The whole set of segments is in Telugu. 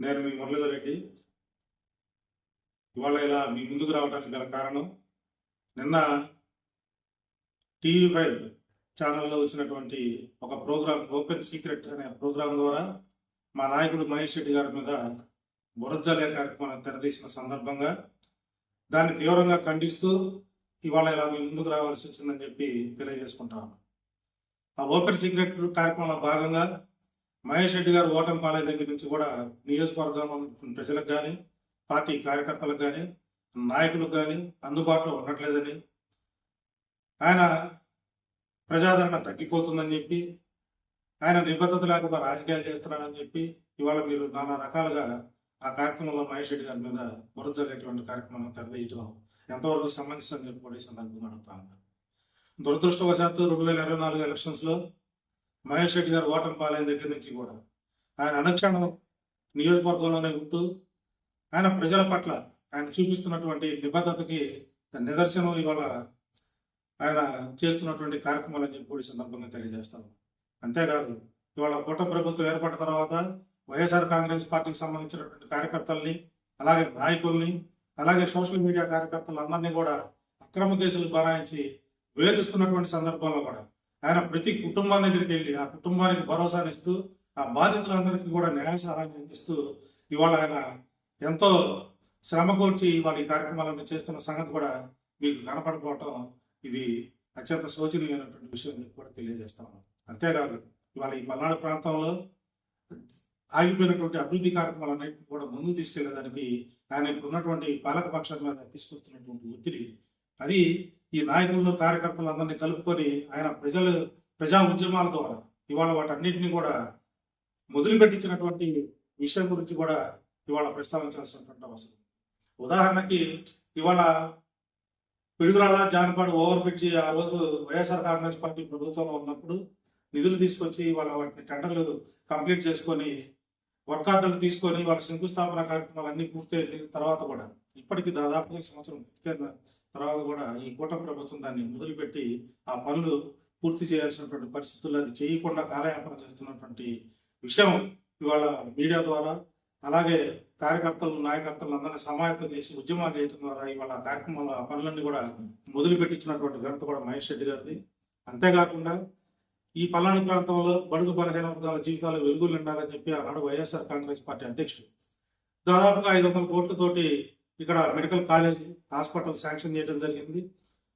నేను మీ మురళీధర్ రెడ్డి. ఇవాళ ఇలా మీ ముందుకు రావడానికి గల కారణం నిన్న టీవీ ఫైవ్ ఛానల్లో వచ్చినటువంటి ఒక ప్రోగ్రామ్ ఓపెన్ సీక్రెట్ అనే ప్రోగ్రాం ద్వారా మా నాయకుడు మహేష్ రెడ్డి గారి మీద బురజలే కార్యక్రమాన్ని తెరదీసిన సందర్భంగా దాన్ని తీవ్రంగా ఖండిస్తూ ఇవాళ ఇలా మీ ముందుకు రావాల్సి వచ్చిందని చెప్పి తెలియజేసుకుంటాను ఆ ఓపెన్ సీక్రెట్ కార్యక్రమంలో భాగంగా మహేష్ రెడ్డి గారు ఓటమి పాలే దగ్గర నుంచి కూడా నియోజకవర్గంలో ప్రజలకు కానీ పార్టీ కార్యకర్తలకు కానీ నాయకులకు కానీ అందుబాటులో ఉండట్లేదని ఆయన ప్రజాదరణ తగ్గిపోతుందని చెప్పి ఆయన నిబద్ధత లేకుండా రాజకీయాలు చేస్తున్నాడని చెప్పి ఇవాళ మీరు నానా రకాలుగా ఆ కార్యక్రమంలో మహేష్ రెడ్డి గారి మీద బురజల్లేటువంటి కార్యక్రమం తెరవేయటం ఎంతవరకు సంబంధించిందని చెప్పి కూడా ఈ సందర్భంగా ఉన్నారు దురదృష్టవశాత్తు రెండు వేల ఇరవై నాలుగు ఎలక్షన్స్లో మహేష్ రెడ్డి గారు ఓటమి పాలైన దగ్గర నుంచి కూడా. ఆయన అనుక్షణం నియోజకవర్గంలోనే ఉంటూ ఆయన ప్రజల పట్ల ఆయన చూపిస్తున్నటువంటి నిబద్ధతకి నిదర్శనం ఇవాళ ఆయన చేస్తున్నటువంటి కార్యక్రమాలని చెప్పి కూడా సందర్భంగా తెలియజేస్తాను అంతేకాదు ఇవాళ కూటమి ప్రభుత్వం ఏర్పడిన తర్వాత వైఎస్ఆర్ కాంగ్రెస్ పార్టీకి సంబంధించినటువంటి కార్యకర్తల్ని అలాగే నాయకుల్ని అలాగే సోషల్ మీడియా కార్యకర్తలందరినీ కూడా అక్రమ కేసులు బనాయించి వేధిస్తున్నటువంటి సందర్భంలో కూడా ఆయన ప్రతి కుటుంబం దగ్గరికి వెళ్ళి ఆ కుటుంబానికి భరోసానిస్తూ ఆ బాధితులందరికీ కూడా న్యాయ అందిస్తూ ఇవాళ ఆయన ఎంతో శ్రమకూర్చి ఇవాళ ఈ కార్యక్రమాలను చేస్తున్న సంగతి కూడా మీకు కనపడకపోవటం ఇది అత్యంత శోచనీయమైనటువంటి విషయం మీకు కూడా తెలియజేస్తాను అంతేకాదు ఇవాళ ఈ పల్నాడు ప్రాంతంలో ఆగిపోయినటువంటి అభివృద్ధి కార్యక్రమాలన్నింటినీ కూడా ముందుకు తీసుకెళ్ళేదానికి ఆయనకు ఉన్నటువంటి పాలక పక్షాల మీద తీసుకొస్తున్నటువంటి ఒత్తిడి అది ఈ నాయకులను కార్యకర్తలందరినీ కలుపుకొని ఆయన ప్రజలు ప్రజా ఉద్యమాల ద్వారా ఇవాళ వాటన్నిటిని కూడా మొదలుపెట్టించినటువంటి విషయం గురించి కూడా ఇవాళ ప్రస్తావించాల్సినటువంటి అవసరం. ఉదాహరణకి ఇవాళ పిడుగురాల జానపాడు ఓవర్ బ్రిడ్జి ఆ రోజు వైఎస్ఆర్ కాంగ్రెస్ పార్టీ ప్రభుత్వంలో ఉన్నప్పుడు నిధులు తీసుకొచ్చి వాళ్ళ వాటిని టెండర్లు కంప్లీట్ చేసుకొని వర్క్ ఆర్డర్లు తీసుకొని వాళ్ళ శంకుస్థాపన కార్యక్రమాలు అన్ని పూర్తయిన తర్వాత కూడా ఇప్పటికి దాదాపుగా సంవత్సరం పూర్తయిన తర్వాత కూడా ఈ కూటమి ప్రభుత్వం దాన్ని మొదలుపెట్టి ఆ పనులు పూర్తి చేయాల్సినటువంటి పరిస్థితుల్లో అది చేయకుండా కాలయాపన చేస్తున్నటువంటి విషయం ఇవాళ మీడియా ద్వారా అలాగే కార్యకర్తలు నాయకర్తలు అందరినీ సమాయత్తం చేసి ఉద్యమాలు చేయడం ద్వారా ఇవాళ ఆ కార్యక్రమాలు ఆ పనులన్నీ కూడా మొదలుపెట్టించినటువంటి ఘనత కూడా మహేష్ రెడ్డి గారిది. అంతేకాకుండా ఈ పల్నాడు ప్రాంతంలో బడుగు బలహీన వర్గాల జీవితాలు వెలుగులు ఉండాలని చెప్పి ఆనాడు వైఎస్ఆర్ కాంగ్రెస్ పార్టీ అధ్యక్షుడు. దాదాపుగా ఐదు వందల కోట్లతోటి ఇక్కడ మెడికల్ కాలేజ్ హాస్పిటల్ శాంక్షన్ చేయడం జరిగింది.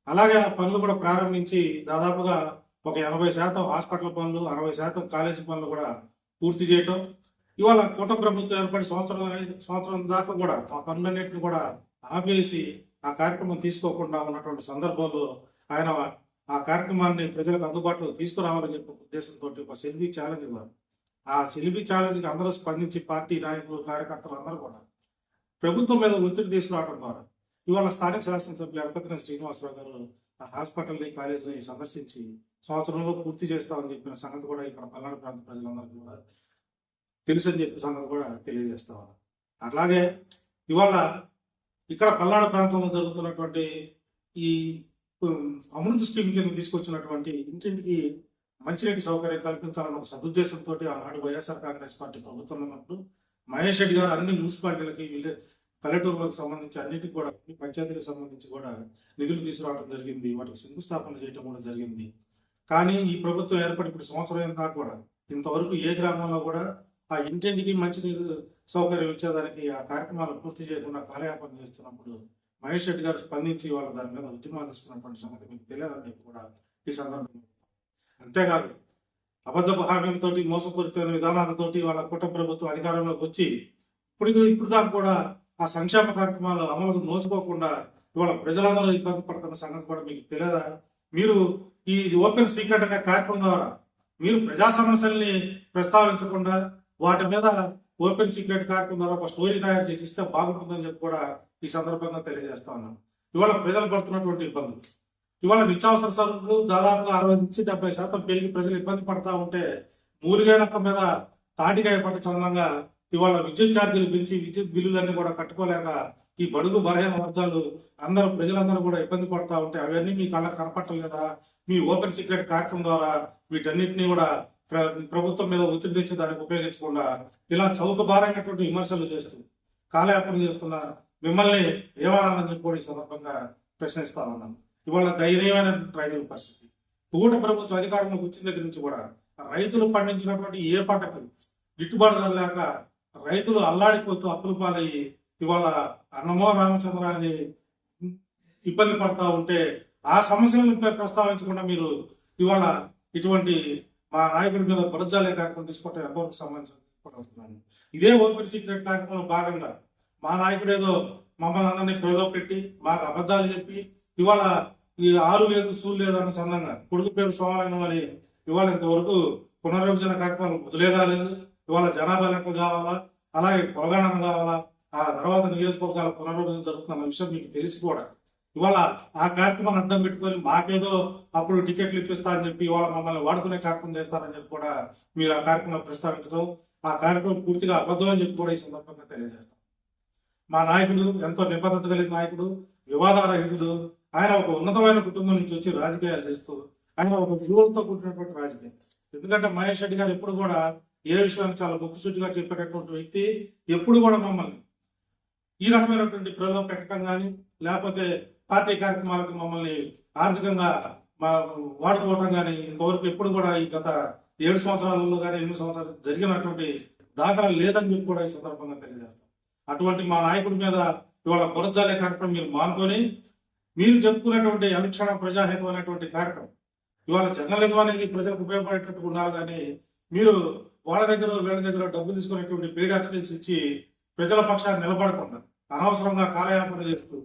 అలాగే ఆ పనులు కూడా ప్రారంభించి దాదాపుగా ఒక ఎనభై శాతం హాస్పిటల్ పనులు అరవై శాతం కాలేజీ పనులు కూడా పూర్తి చేయటం. ఇవాళ కూట ప్రభుత్వం ఏర్పడి సంవత్సరం ఐదు- సంవత్సరం దాకా కూడా ఆ పనులన్నింటిని కూడా ఆపేసి ఆ కార్యక్రమం తీసుకోకుండా ఉన్నటువంటి సందర్భంలో ఆయన ఆ కార్యక్రమాన్ని ప్రజలకు అందుబాటులో తీసుకురావాలని చెప్పి ఉద్దేశంతో ఒక సెల్ఫీ ఛాలెంజ్ ఇవ్వాలి. ఆ సెల్ఫీ ఛాలెంజ్కి అందరూ స్పందించి పార్టీ నాయకులు కార్యకర్తలు అందరూ కూడా ప్రభుత్వం మీద ఒత్తిడి తీసుకురావడం ద్వారా. ఇవాళ స్థానిక శాసనసభ్యులు ఎరపతిన శ్రీనివాసరావు గారు ఆ హాస్పిటల్ని కాలేజీని సందర్శించి సంవత్సరంలో పూర్తి చేస్తామని చెప్పిన సంగతి కూడా ఇక్కడ పల్నాడు ప్రాంత ప్రజలందరికీ కూడా తెలుసని చెప్పిన సంగతి కూడా తెలియజేస్తా అట్లాగే ఇవాళ ఇక్కడ పల్నాడు ప్రాంతంలో జరుగుతున్నటువంటి ఈ అమృత అమృత్ స్కీమ్ కింద తీసుకొచ్చినటువంటి ఇంటింటికి మంచినీటి సౌకర్యం కల్పించాలన్న ఒక సదుద్దేశంతో ఆనాడు వైఎస్ఆర్ కాంగ్రెస్ పార్టీ ప్రభుత్వం ఉన్నప్పుడు మహేష్ రెడ్డి గారు అన్ని మున్సిపాలిటీలకి విలే పల్లెటూరులకు సంబంధించి అన్నిటికి కూడా అన్ని పంచాయతీలకు సంబంధించి కూడా నిధులు తీసుకురావడం జరిగింది. వాటికి శంకుస్థాపన చేయడం కూడా జరిగింది. కానీ ఈ ప్రభుత్వం ఏర్పడి ఇప్పుడు సంవత్సరం దాకా కూడా ఇంతవరకు ఏ గ్రామంలో కూడా ఆ ఇంటింటికి మంచినీరు సౌకర్యం ఇచ్చేదానికి ఆ కార్యక్రమాలు పూర్తి చేయకుండా కాలయాపన చేస్తున్నప్పుడు మహేష్ రెడ్డి గారు స్పందించి వాళ్ళ దాని మీద ఉద్యమాలు తీసుకున్నటువంటి సంగతి మీకు తెలియదని కూడా ఈ సందర్భంగా అంతేకాదు అబద్ధపు హామీలతోటి మోసపూరితమైన విధానాలతోటి వాళ్ళ కుటుంబ ప్రభుత్వం అధికారంలోకి వచ్చి ఇప్పుడు ఇప్పుడు దాకా కూడా ఆ సంక్షేమ కార్యక్రమాలు అమలుకు నోచుకోకుండా ఇవాళ ప్రజలందరూ ఇబ్బంది పడుతున్న సంగతి కూడా మీకు తెలియదా? మీరు ఈ ఓపెన్ సీక్రెట్ అనే కార్యక్రమం ద్వారా మీరు ప్రజా సమస్యల్ని ప్రస్తావించకుండా వాటి మీద ఓపెన్ సీక్రెట్ కార్యక్రమం ద్వారా ఒక స్టోరీ తయారు చేసి ఇస్తే బాగుంటుందని చెప్పి కూడా ఈ సందర్భంగా తెలియజేస్తా ఉన్నాను. ఇవాళ ప్రజలు పడుతున్నటువంటి ఇబ్బందులు. ఇవాళ నిత్యావసర సరుకులు దాదాపుగా అరవై నుంచి డెబ్బై శాతం పెరిగి ప్రజలు ఇబ్బంది పడతా ఉంటే మూలిగైనక్క మీద తాటికాయ పట్ట చందంగా ఇవాళ విద్యుత్ ఛార్జీలు పెంచి విద్యుత్ బిల్లులన్నీ కూడా కట్టుకోలేక ఈ బడుగు బలహీన వర్గాలు అందరూ ప్రజలందరూ కూడా ఇబ్బంది పడతా ఉంటే అవన్నీ మీ కళ్ళకు కనపట్టలేదా మీ ఓపెన్ సీక్రెట్ కార్యక్రమం ద్వారా వీటన్నిటిని కూడా ప్ర- ప్రభుత్వం మీద ఒత్తిడి తెచ్చి దానికి ఉపయోగించకుండా ఇలా చౌక భారైనటువంటి విమర్శలు చేస్తూ కాలయాపన చేస్తున్న మిమ్మల్ని ఏమనాలని చెప్పి కూడా ఈ సందర్భంగా ప్రశ్నిస్తానన్నాను. ఇవాళ ధైర్యమైన రైతుల పరిస్థితి. కూట ప్రభుత్వ అధికారంలోకి వచ్చిన దగ్గర నుంచి కూడా రైతులు పండించినటువంటి ఏ పంటకు గిట్టుబాటు లేక రైతులు అల్లాడిపోతూ అప్పులు పాలయ్యి ఇవాళ అన్నమో రామచంద్ర అని ఇబ్బంది పడతా ఉంటే ఆ సమస్యలను ప్రస్తావించకుండా మీరు ఇవాళ ఇటువంటి మా నాయకుడి మీద బురజాలే కార్యక్రమం తీసుకోవటం ఎంతవరకు సంబంధించిన ఇదే ఓపెన్ సీక్రెట్ కార్యక్రమంలో భాగంగా మా నాయకుడు ఏదో మమ్మల్ని అందరినీ ప్రజలో పెట్టి మాకు అబద్ధాలు చెప్పి ఇవాళ ఈ ఆరు లేదు సూలు లేదు అన్న సందంగా. కొడుకు పేరు సోమరంగం అని ఇవాళ ఇంతవరకు పునర్విభజన కార్యక్రమం వదిలేదా లేదు? ఇవాళ జనాభా లెక్క కావాలా? అలాగే పొలగణన కావాలా? ఆ తర్వాత నియోజకవర్గాల పునర్విభజన జరుగుతున్న విషయం మీకు తెలిసి కూడా. ఇవాళ ఆ కార్యక్రమాన్ని అడ్డం పెట్టుకొని మాకేదో అప్పుడు టికెట్లు ఇప్పిస్తా అని చెప్పి ఇవాళ మమ్మల్ని వాడుకునే కార్యక్రమం చేస్తారని చెప్పి కూడా మీరు ఆ కార్యక్రమంలో ప్రస్తావించడం ఆ కార్యక్రమం పూర్తిగా అబద్ధం అని చెప్పి కూడా ఈ సందర్భంగా తెలియజేస్తాం. మా నాయకుడు ఎంతో నిబద్ధత కలిగిన నాయకుడు వివాదాల ఆయన ఒక ఉన్నతమైన కుటుంబం నుంచి వచ్చి రాజకీయాలు చేస్తూ ఆయన ఒక విలువలతో కూడినటువంటి రాజకీయం. ఎందుకంటే మహేష్ రెడ్డి గారు ఎప్పుడు కూడా ఏ విషయాన్ని చాలా ముక్కుసూటిగా చెప్పేటటువంటి వ్యక్తి ఎప్పుడు కూడా మమ్మల్ని ఈ రకమైనటువంటి ప్రజలు పెట్టడం కానీ లేకపోతే పార్టీ కార్యక్రమాలకు మమ్మల్ని ఆర్థికంగా మా వాడుకోవటం కానీ ఇంతవరకు ఎప్పుడు కూడా ఈ గత ఏడు సంవత్సరాలలో కానీ ఎనిమిది సంవత్సరాలు జరిగినటువంటి దాఖలా లేదని చెప్పి కూడా ఈ సందర్భంగా తెలియజేస్తాం. అటువంటి మా నాయకుడి మీద ఇవాళ బురజాలే కార్యక్రమం మీరు మానుకొని మీరు చెప్పుకునేటువంటి అనుక్షణ ప్రజాహితం అనేటువంటి కార్యక్రమం. ఇవాళ జర్నలిజం అనేది ప్రజలకు ఉపయోగపడేటట్టు ఉండాలి కానీ మీరు వాళ్ళ దగ్గర వీళ్ళ దగ్గర డబ్బు తీసుకునేటువంటి పీడాక్షన్స్ ఇచ్చి ప్రజల పక్షాన్ని నిలబడకుండా అనవసరంగా కాలయాపన చేస్తూ